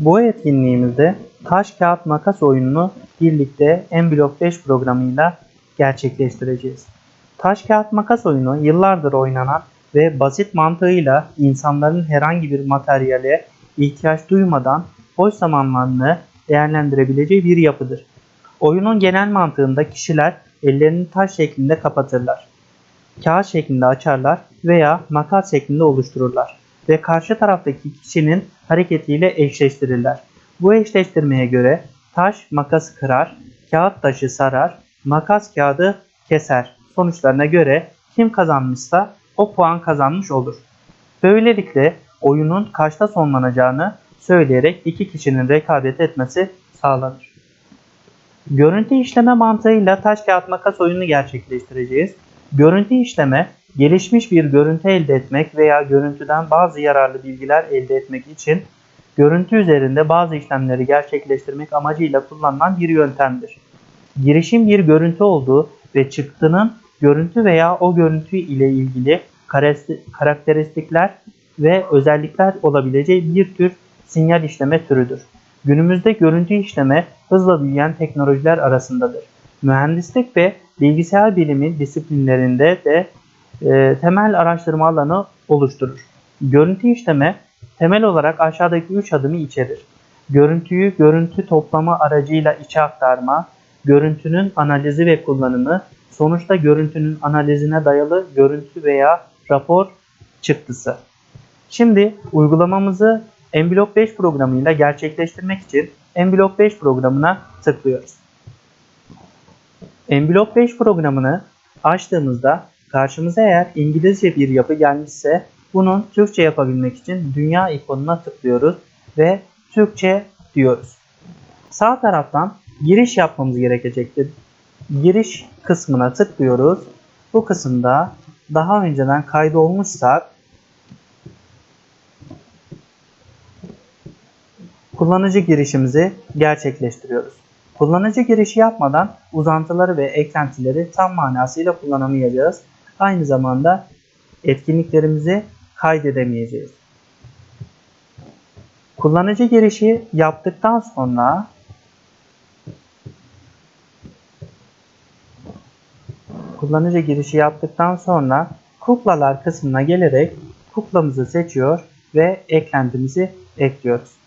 Bu etkinliğimizde taş kağıt makas oyununu birlikte Enblok 5 programıyla gerçekleştireceğiz. Taş kağıt makas oyunu yıllardır oynanan ve basit mantığıyla insanların herhangi bir materyale ihtiyaç duymadan boş zamanlarını değerlendirebileceği bir yapıdır. Oyunun genel mantığında kişiler ellerini taş şeklinde kapatırlar. Kağıt şeklinde açarlar veya makas şeklinde oluştururlar ve karşı taraftaki kişinin hareketiyle eşleştirirler. Bu eşleştirmeye göre taş makası kırar, kağıt taşı sarar, makas kağıdı keser. Sonuçlarına göre kim kazanmışsa o puan kazanmış olur. Böylelikle oyunun kaçta sonlanacağını söyleyerek iki kişinin rekabet etmesi sağlanır. Görüntü işleme mantığıyla taş kağıt makas oyununu gerçekleştireceğiz. Görüntü işleme gelişmiş bir görüntü elde etmek veya görüntüden bazı yararlı bilgiler elde etmek için görüntü üzerinde bazı işlemleri gerçekleştirmek amacıyla kullanılan bir yöntemdir. Girişim bir görüntü olduğu ve çıktının görüntü veya o görüntü ile ilgili karakteristikler ve özellikler olabileceği bir tür sinyal işleme türüdür. Günümüzde görüntü işleme hızla büyüyen teknolojiler arasındadır. Mühendislik ve bilgisayar bilimi disiplinlerinde de e, temel araştırma alanı oluşturur. Görüntü işleme temel olarak aşağıdaki 3 adımı içerir. Görüntüyü görüntü toplama aracıyla içe aktarma, görüntünün analizi ve kullanımı, sonuçta görüntünün analizine dayalı görüntü veya rapor çıktısı. Şimdi uygulamamızı Enblok 5 programıyla gerçekleştirmek için Enblok 5 programına tıklıyoruz. Enblok 5 programını açtığımızda karşımıza eğer İngilizce bir yapı gelmişse bunun Türkçe yapabilmek için dünya ikonuna tıklıyoruz ve Türkçe diyoruz. Sağ taraftan giriş yapmamız gerekecektir. Giriş kısmına tıklıyoruz. Bu kısımda daha önceden kaydolmuşsak kullanıcı girişimizi gerçekleştiriyoruz. Kullanıcı girişi yapmadan uzantıları ve eklentileri tam manasıyla kullanamayacağız. Aynı zamanda etkinliklerimizi kaydedemeyeceğiz. Kullanıcı girişi yaptıktan sonra kullanıcı girişi yaptıktan sonra kuklalar kısmına gelerek kuklamızı seçiyor ve eklentimizi ekliyoruz.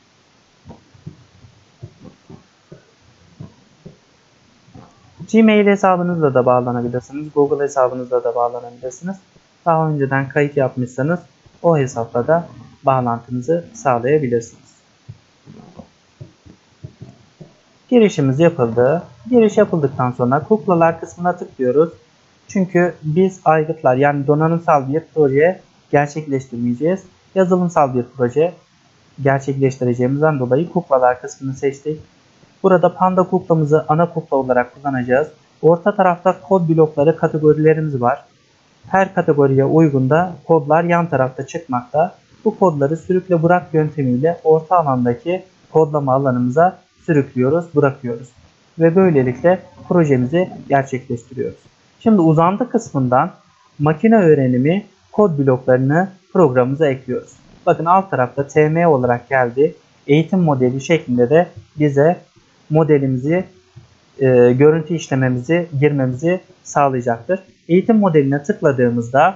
Gmail hesabınızla da bağlanabilirsiniz. Google hesabınızla da bağlanabilirsiniz. Daha önceden kayıt yapmışsanız o hesapla da bağlantınızı sağlayabilirsiniz. Girişimiz yapıldı. Giriş yapıldıktan sonra kuklalar kısmına tıklıyoruz. Çünkü biz aygıtlar yani donanımsal bir proje gerçekleştirmeyeceğiz. Yazılımsal bir proje gerçekleştireceğimizden dolayı kuklalar kısmını seçtik. Burada panda kuklamızı ana kukla olarak kullanacağız. Orta tarafta kod blokları kategorilerimiz var. Her kategoriye uygun da kodlar yan tarafta çıkmakta. Bu kodları sürükle bırak yöntemiyle orta alandaki kodlama alanımıza sürüklüyoruz, bırakıyoruz. Ve böylelikle projemizi gerçekleştiriyoruz. Şimdi uzantı kısmından makine öğrenimi kod bloklarını programımıza ekliyoruz. Bakın alt tarafta TM olarak geldi. Eğitim modeli şeklinde de bize modelimizi, e, görüntü işlememizi, girmemizi sağlayacaktır. Eğitim modeline tıkladığımızda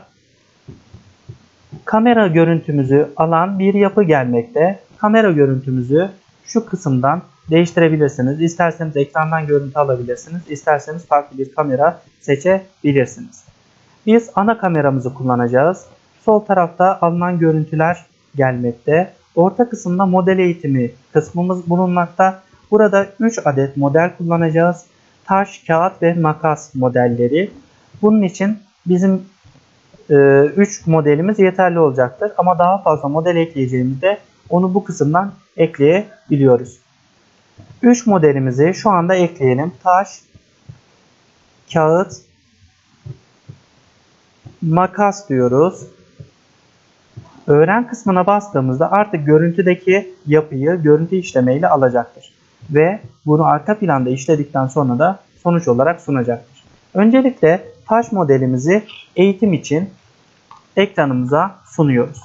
kamera görüntümüzü alan bir yapı gelmekte. Kamera görüntümüzü şu kısımdan değiştirebilirsiniz. İsterseniz ekrandan görüntü alabilirsiniz. İsterseniz farklı bir kamera seçebilirsiniz. Biz ana kameramızı kullanacağız. Sol tarafta alınan görüntüler gelmekte. Orta kısımda model eğitimi kısmımız bulunmakta. Burada 3 adet model kullanacağız. Taş, kağıt ve makas modelleri. Bunun için bizim 3 e, modelimiz yeterli olacaktır. Ama daha fazla model ekleyeceğimizde onu bu kısımdan ekleyebiliyoruz. 3 modelimizi şu anda ekleyelim. Taş, kağıt, makas diyoruz. Öğren kısmına bastığımızda artık görüntüdeki yapıyı görüntü işlemeyle alacaktır. Ve bunu arka planda işledikten sonra da sonuç olarak sunacaktır. Öncelikle taş modelimizi eğitim için ekranımıza sunuyoruz.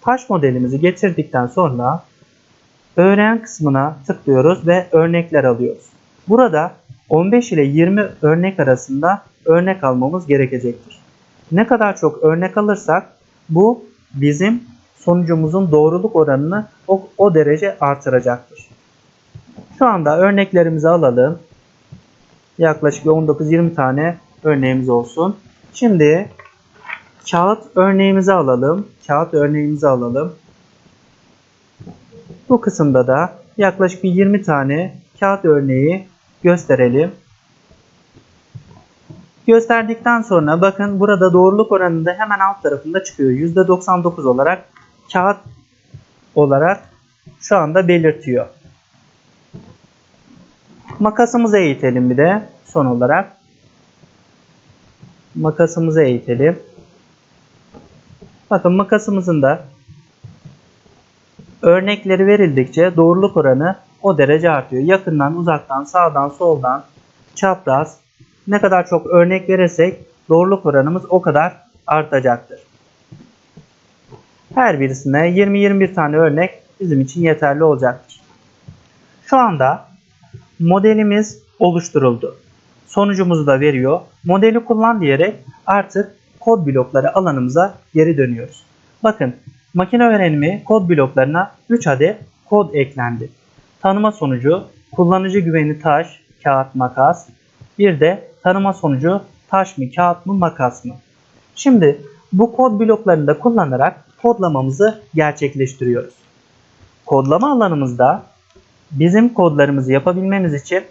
Taş modelimizi getirdikten sonra öğreyen kısmına tıklıyoruz ve örnekler alıyoruz. Burada 15 ile 20 örnek arasında örnek almamız gerekecektir. Ne kadar çok örnek alırsak bu bizim sonucumuzun doğruluk oranını o, o derece artıracaktır. Şu anda örneklerimizi alalım. Yaklaşık 19-20 tane örneğimiz olsun. Şimdi kağıt örneğimizi alalım. Kağıt örneğimizi alalım. Bu kısımda da yaklaşık bir 20 tane kağıt örneği gösterelim. Gösterdikten sonra bakın burada doğruluk oranında hemen alt tarafında çıkıyor. %99 olarak kağıt olarak şu anda belirtiyor. Makasımızı eğitelim bir de son olarak. Makasımızı eğitelim. Bakın makasımızın da örnekleri verildikçe doğruluk oranı o derece artıyor. Yakından, uzaktan, sağdan, soldan, çapraz ne kadar çok örnek verirsek doğruluk oranımız o kadar artacaktır. Her birisine 20-21 tane örnek bizim için yeterli olacaktır. Şu anda modelimiz oluşturuldu. Sonucumuzu da veriyor. Modeli kullan diyerek artık kod blokları alanımıza geri dönüyoruz. Bakın makine öğrenimi kod bloklarına 3 adet kod eklendi. Tanıma sonucu, kullanıcı güveni taş, kağıt, makas. Bir de tanıma sonucu taş mı, kağıt mı, makas mı? Şimdi bu kod bloklarını da kullanarak kodlamamızı gerçekleştiriyoruz. Kodlama alanımızda bizim kodlarımızı yapabilmemiz için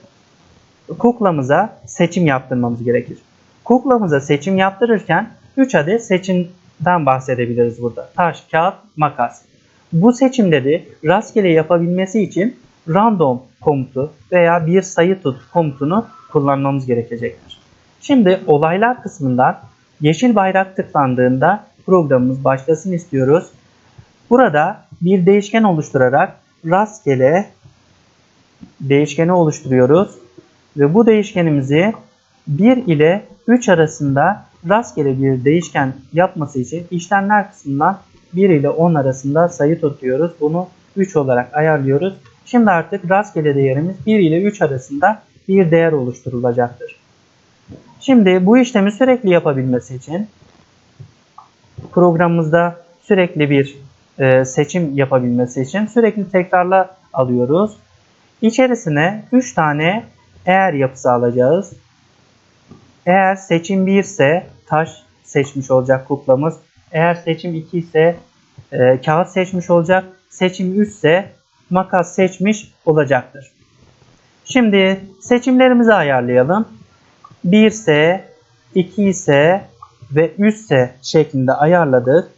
kuklamıza seçim yaptırmamız gerekir. Kuklamıza seçim yaptırırken 3 adet seçimden bahsedebiliriz burada. Taş, kağıt, makas. Bu seçimleri rastgele yapabilmesi için random komutu veya bir sayı tut komutunu kullanmamız gerekecektir. Şimdi olaylar kısmından yeşil bayrak tıklandığında programımız başlasın istiyoruz. Burada bir değişken oluşturarak rastgele değişkeni oluşturuyoruz. Ve bu değişkenimizi 1 ile 3 arasında rastgele bir değişken yapması için işlemler kısmından 1 ile 10 arasında sayı tutuyoruz. Bunu 3 olarak ayarlıyoruz. Şimdi artık rastgele değerimiz 1 ile 3 arasında bir değer oluşturulacaktır. Şimdi bu işlemi sürekli yapabilmesi için programımızda sürekli bir e, seçim yapabilmesi için sürekli tekrarla alıyoruz. İçerisine 3 tane eğer yapısı alacağız. Eğer seçim 1 ise taş seçmiş olacak kuklamız. Eğer seçim 2 ise e, kağıt seçmiş olacak. Seçim 3 ise makas seçmiş olacaktır. Şimdi seçimlerimizi ayarlayalım. 1 ise 2 ise ve 3 ise şeklinde ayarladık.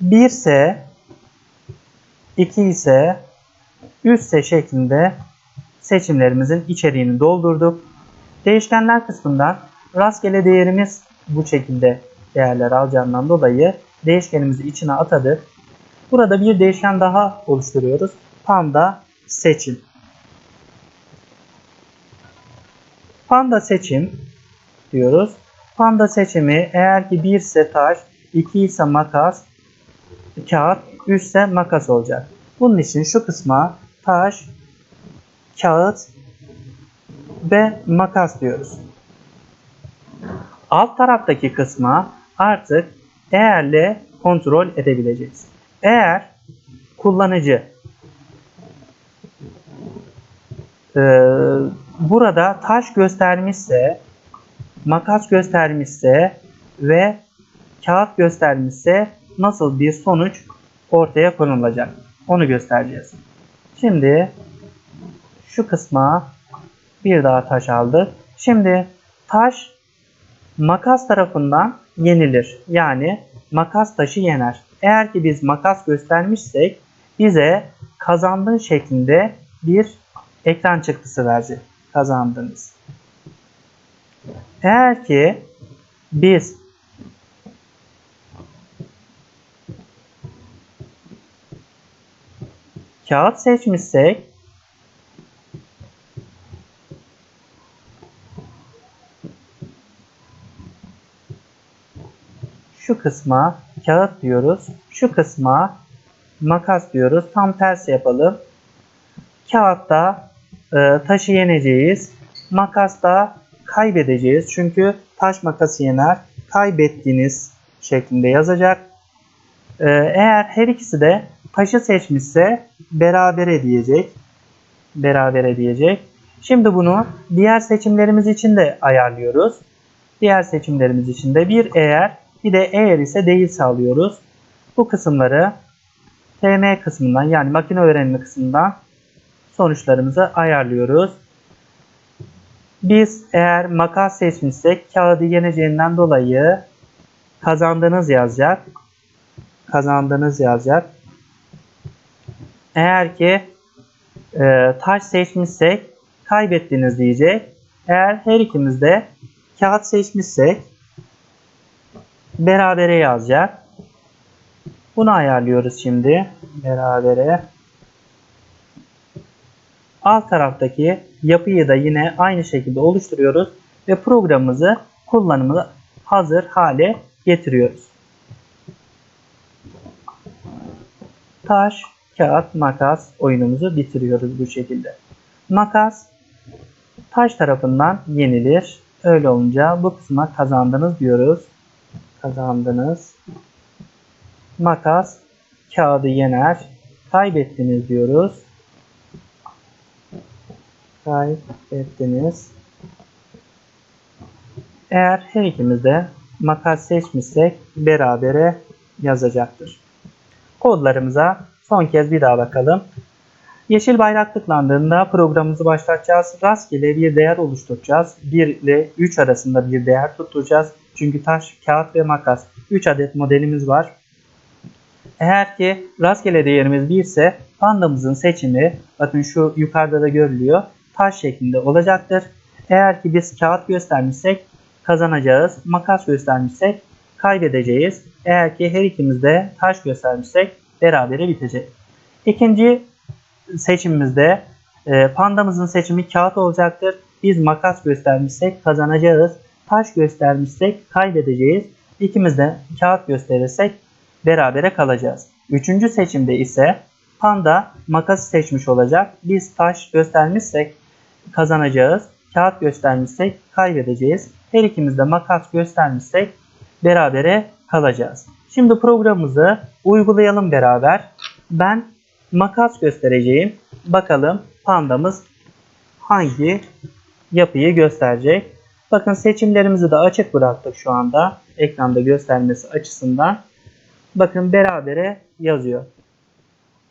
1 ise 2 ise 3 ise şeklinde seçimlerimizin içeriğini doldurduk. Değişkenler kısmından rastgele değerimiz bu şekilde değerler alacağından dolayı değişkenimizi içine atadık. Burada bir değişken daha oluşturuyoruz. Panda seçim. Panda seçim diyoruz. Panda seçimi eğer ki 1 ise taş, 2 ise makas, kağıt, 3 ise makas olacak. Bunun için şu kısma taş, kağıt ve makas diyoruz. Alt taraftaki kısma artık değerle kontrol edebileceğiz. Eğer kullanıcı e, burada taş göstermişse, makas göstermişse ve kağıt göstermişse nasıl bir sonuç ortaya konulacak? Onu göstereceğiz. Şimdi şu kısma bir daha taş aldık. Şimdi taş makas tarafından yenilir. Yani makas taşı yener. Eğer ki biz makas göstermişsek bize kazandığın şeklinde bir ekran çıktısı verecek. Kazandınız. Eğer ki biz kağıt seçmişsek şu kısma kağıt diyoruz. Şu kısma makas diyoruz. Tam tersi yapalım. Kağıtta e, taşı yeneceğiz. Makasta kaybedeceğiz. Çünkü taş makası yener. Kaybettiğiniz şeklinde yazacak. E, eğer her ikisi de taşı seçmişse berabere diyecek. Berabere diyecek. Şimdi bunu diğer seçimlerimiz için de ayarlıyoruz. Diğer seçimlerimiz için de bir eğer bir de eğer ise değilse alıyoruz. Bu kısımları TM kısmından yani makine öğrenimi kısmından sonuçlarımızı ayarlıyoruz. Biz eğer makas seçmişsek kağıdı yeneceğinden dolayı kazandınız yazacak. Kazandınız yazacak. Eğer ki e, taş seçmişsek kaybettiniz diyecek. Eğer her ikimiz de kağıt seçmişsek berabere yazacak. Bunu ayarlıyoruz şimdi. Berabere. Alt taraftaki yapıyı da yine aynı şekilde oluşturuyoruz ve programımızı kullanımı hazır hale getiriyoruz. Taş, kağıt, makas oyunumuzu bitiriyoruz bu şekilde. Makas taş tarafından yenilir. Öyle olunca bu kısma kazandınız diyoruz. Kazandınız. Makas kağıdı yener. Kaybettiniz diyoruz. Kaybettiniz. Eğer her ikimiz de makas seçmişsek berabere yazacaktır. Kodlarımıza son kez bir daha bakalım. Yeşil bayrak tıklandığında programımızı başlatacağız. Rastgele bir değer oluşturacağız. 1 ile 3 arasında bir değer tutturacağız. Çünkü taş, kağıt ve makas 3 adet modelimiz var. Eğer ki rastgele değerimiz 1 ise pandamızın seçimi bakın şu yukarıda da görülüyor. Taş şeklinde olacaktır. Eğer ki biz kağıt göstermişsek kazanacağız. Makas göstermişsek kaybedeceğiz. Eğer ki her ikimiz de taş göstermişsek berabere bitecek. İkinci seçimimizde e, pandamızın seçimi kağıt olacaktır. Biz makas göstermişsek kazanacağız. Taş göstermişsek kaybedeceğiz. İkimiz de kağıt gösterirsek berabere kalacağız. Üçüncü seçimde ise panda makası seçmiş olacak. Biz taş göstermişsek kazanacağız. Kağıt göstermişsek kaybedeceğiz. Her ikimiz de makas göstermişsek berabere kalacağız. Şimdi programımızı uygulayalım beraber. Ben makas göstereceğim. Bakalım pandamız hangi yapıyı gösterecek. Bakın seçimlerimizi de açık bıraktık şu anda. Ekranda göstermesi açısından. Bakın berabere yazıyor.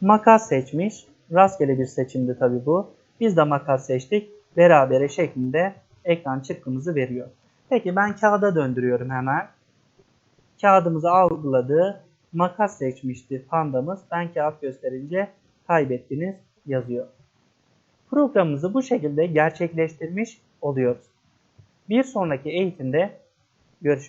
Makas seçmiş. Rastgele bir seçimdi tabi bu. Biz de makas seçtik. Berabere şeklinde ekran çıkkımızı veriyor. Peki ben kağıda döndürüyorum hemen. Kağıdımızı algıladı. Makas seçmişti pandamız. Ben kağıt gösterince kaybettiniz yazıyor. Programımızı bu şekilde gerçekleştirmiş oluyoruz. Bir sonraki eğitimde görüşmek